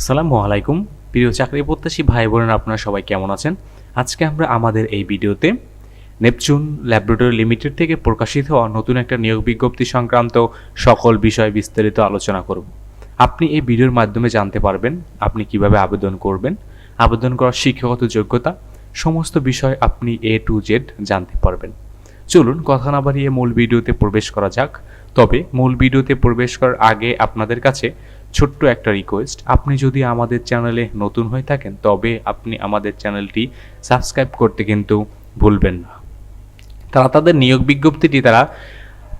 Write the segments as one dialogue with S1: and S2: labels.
S1: আসসালামু আলাইকুম। প্রিয় চাকরি প্রত্যাশী ভাই বোনেরা আপনারা সবাই কেমন আছেন? আজকে আমরা আমাদের এই ভিডিওতে নেপচুন ল্যাবরেটরি লিমিটেড থেকে প্রকাশিত হওয়া নতুন একটা নিয়োগ বিজ্ঞপ্তি সংক্রান্ত সকল বিষয় বিস্তারিত আলোচনা করব। আপনি এই ভিডিওর মাধ্যমে জানতে পারবেন আপনি কীভাবে আবেদন করবেন, আবেদন করার শিক্ষাগত যোগ্যতা, সমস্ত বিষয় আপনি এ টু জেড জানতে পারবেন। চলুন কথা না বাড়িয়ে মূল ভিডিওতে প্রবেশ করা যাক। তবে মূল ভিডিওতে প্রবেশ করার আগে আপনাদের কাছে ছোট্ট একটা রিকোয়েস্ট আপনি যদি আমাদের চ্যানেলে নতুন হয়ে থাকেন, তবে আপনি আমাদের চ্যানেলটি সাবস্ক্রাইব করতে কিন্তু ভুলবেন না। তারা তাদের নিয়োগ বিজ্ঞপ্তিটি তারা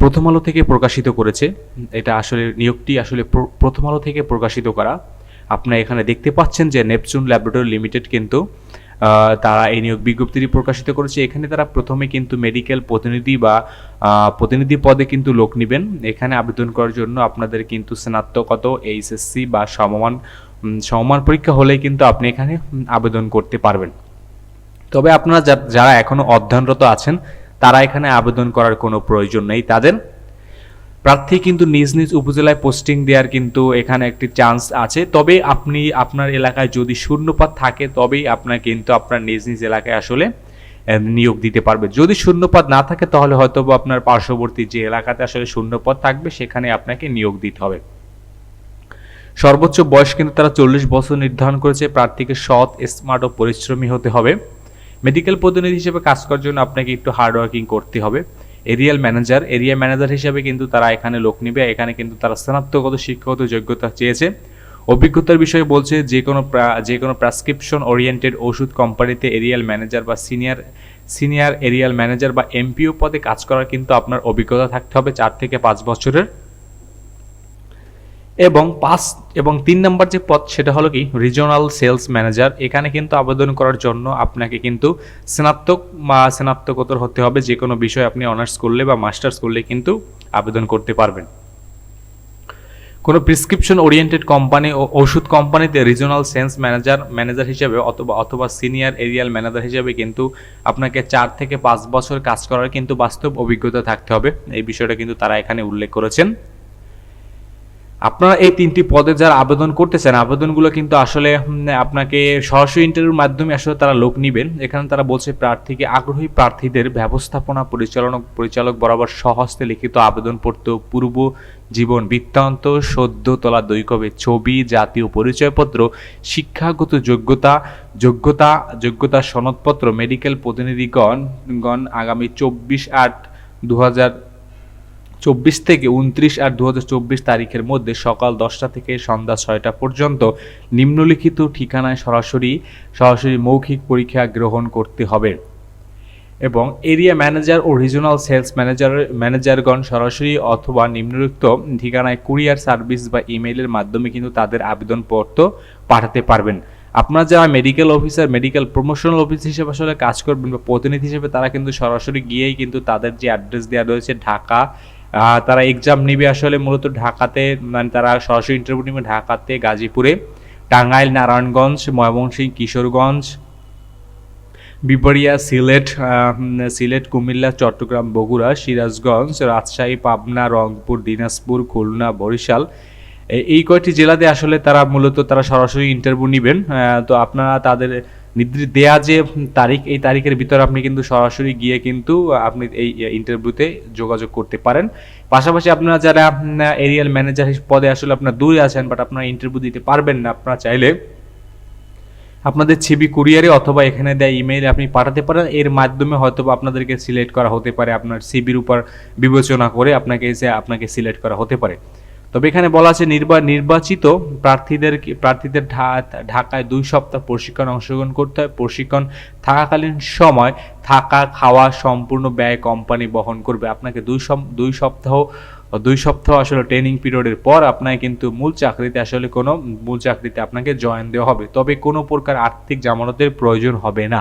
S1: প্রথম আলো থেকে প্রকাশিত করেছে। এটা আসলে, নিয়োগটি আসলে প্রথম আলো থেকে প্রকাশিত করা। আপনারা এখানে দেখতে পাচ্ছেন যে নেপচুন ল্যাবরেটরি লিমিটেড কিন্তু তারা এই নিয়োগ বিজ্ঞপ্তিটি প্রকাশিত করেছে। এখানে তারা প্রথমে কিন্তু মেডিকেল প্রতিনিধি বা প্রতিনিধি পদে কিন্তু লোক নেবেন। এখানে আবেদন করার জন্য আপনাদের কিন্তু স্নাতকত এইচএসসি বা সমমান সমমান পরীক্ষা হলেই কিন্তু আপনি এখানে আবেদন করতে পারবেন। তবে আপনারা যারা এখনও অধ্যয়নরত আছেন, তারা এখানে আবেদন করার কোনো প্রয়োজন নেই। তাদের প্রার্থী কিন্তু নিজ নিজ উপজেলায় পোস্টিং দেওয়ার কিন্তু এখানে একটি চান্স আছে। তবে আপনি আপনার এলাকায় যদি শূন্যপাত থাকে, তবেই আপনার কিন্তু আপনার নিজ নিজ এলাকায় আসলে নিয়োগ দিতে পারবে। যদি শূন্যপাত না থাকে, তাহলে হয়তো আপনার পার্শ্ববর্তী যে এলাকাতে আসলে শূন্যপদ থাকবে, সেখানে আপনাকে নিয়োগ দিতে হবে। সর্বোচ্চ বয়স কিন্তু তারা চল্লিশ বছর নির্ধারণ করেছে। প্রার্থীকে সৎ স্মার্ট ও পরিশ্রমী হতে হবে। মেডিকেল প্রতিনিধি হিসেবে কাজ করার জন্য আপনাকে একটু হার্ডওয়ার্কিং করতে হবে। Arial manager. এরিয়া ম্যানেজার হিসেবে কিন্তু তারা এখানে লোক নেবে। এখানে কিন্তু তারা স্নাতকগত, শিক্ষাগত যোগ্যতা চেয়েছে। অভিজ্ঞতার বিষয়ে বলছে, যে কোনো যে কোনো প্রেসক্রিপশন ওরিয়েন্টেড ওষুধ কোম্পানিতে এরিয়াল ম্যানেজার বা সিনিয়র সিনিয়র এরিয়াল ম্যানেজার বা এমপিও পদে কাজ করার কিন্তু আপনার অভিজ্ঞতা থাকতে হবে চার থেকে পাঁচ বছরের। এবং পাঁচ এবং তিন নম্বর যে পদ, সেটা হলো কি? রিজিওনাল সেলস ম্যানেজার এখানে কিন্তু আবেদন করার জন্য আপনাকে কিন্তু স্নাতক বা স্নাতকোত্তর হতে হবে। যে কোনো বিষয়ে আপনি অনার্স করলে বা মাস্টার্স করলে কিন্তু আবেদন করতে পারবেন। কোনো প্রেসক্রিপশন ওরিয়েন্টেড কোম্পানি ও ওষুধ কোম্পানিতে রিজিওনাল সেলস ম্যানেজার ম্যানেজার হিসেবে অথবা অথবা সিনিয়র এরিয়াল ম্যানেজার হিসেবে কিন্তু আপনাকে চার থেকে পাঁচ বছর কাজ করার কিন্তু বাস্তব অভিজ্ঞতা থাকতে হবে। এই বিষয়টা কিন্তু তারা এখানে উল্লেখ করেছেন। আপনারা এই তিনটি পদে যারা আবেদন করতেছেন, আবেদনগুলো কিন্তু আসলে আপনাকে সরাসরি ইন্টারভিউর মাধ্যমে আসলে তারা লোক নেবেন। এখানে তারা বলছে, প্রার্থীকে আগ্রহী প্রার্থীদের ব্যবস্থাপনা পরিচালনা পরিচালক বরাবর সহস্তে লিখিত আবেদনপত্র পূর্ব জীবন বৃত্তান্ত, সদ্য তোলা দৈকবে ছবি, জাতীয় পরিচয়পত্র, শিক্ষাগত যোগ্যতা যোগ্যতা যোগ্যতা সনদপত্র, মেডিকেল প্রতিনিধিগণ, গণ আগামী চব্বিশ আট দু চব্বিশ থেকে উনত্রিশ আর দু হাজার চব্বিশ তারিখের মধ্যে সকাল দশটা থেকে সন্ধ্যা ছয়টা পর্যন্ত নিম্নলিখিত ঠিকানায় সরাসরি সরাসরি মৌখিক পরীক্ষা গ্রহণ করতে হবে। এবং এরিয়া ম্যানেজার ও রিজিওনাল সেলস ম্যানেজার, ম্যানেজারগণ সরাসরি অথবা নিম্নলিখিত ঠিকানায় কুরিয়ার সার্ভিস বা ইমেইলের মাধ্যমে কিন্তু তাদের আবেদনপত্র পাঠাতে পারবেন। আপনারা যারা medical officer, medical promotional office হিসেবে আসলে কাজ করবেন বা প্রতিনিধি হিসেবে, তারা কিন্তু সরাসরি গিয়েই কিন্তু তাদের যে অ্যাড্রেস দেওয়া রয়েছে, ঢাকা তারা এক্সাম নেবে আসলে মূলত ঢাকাতে মানে তারা সরাসরি ইন্টারভিউ নেবে ঢাকাতে, গাজীপুরে। টাঙ্গাইল, নারায়ণগঞ্জ, ময়মনসিংহ, কিশোরগঞ্জ, বিপরিয়া সিলেট সিলেট, কুমিল্লা, চট্টগ্রাম, বগুড়া, সিরাজগঞ্জ, রাজশাহী, পাবনা, রংপুর, দিনাজপুর, খুলনা, বরিশাল। এই কয়টি জেলাতে আসলে তারা মূলত তারা সরাসরি ইন্টারভিউ নেবেন। তো আপনারা তাদের নির্দিষ্ট দেয়া যে তারিখ, এই তারিখের ভিতরে আপনি কিন্তু সরাসরি গিয়ে কিন্তু আপনি এই ইন্টারভিউতে যোগাযোগ করতে পারেন। পাশাপাশি আপনারা যারা এরিয়াল ম্যানেজার পদে আসলে আপনার দূরে আছেন বাট আপনারা ইন্টারভিউ দিতে পারবেন না, আপনারা চাইলে আপনাদের ছবি কুরিয়ারে অথবা এখানে দেয় ইমেইলে আপনি পাঠাতে পারেন। এর মাধ্যমে হয়তো আপনাদেরকে সিলেক্ট করা হতে পারে, আপনার সিবির উপর বিবেচনা করে আপনাকে আপনাকে সিলেক্ট করা হতে পারে। তবে এখানে বলা আছে নির্বা নির্বাচিত প্রার্থীদের প্রার্থীদের ঢাকায় দুই সপ্তাহ প্রশিক্ষণ অংশগ্রহণ করতে হয়। প্রশিক্ষণ থাকাকালীন সময় থাকা, খাওয়া সম্পূর্ণ ব্যয় কোম্পানি বহন করবে। আপনাকে দুই দুই সপ্তাহ দুই সপ্তাহ আসলে ট্রেনিং পিরিয়ডের পর আপনাকে কিন্তু মূল চাকরিতে আসলে কোনো মূল চাকরিতে আপনাকে জয়েন দেওয়া হবে। তবে কোনো প্রকার আর্থিক জামানতের প্রয়োজন হবে না।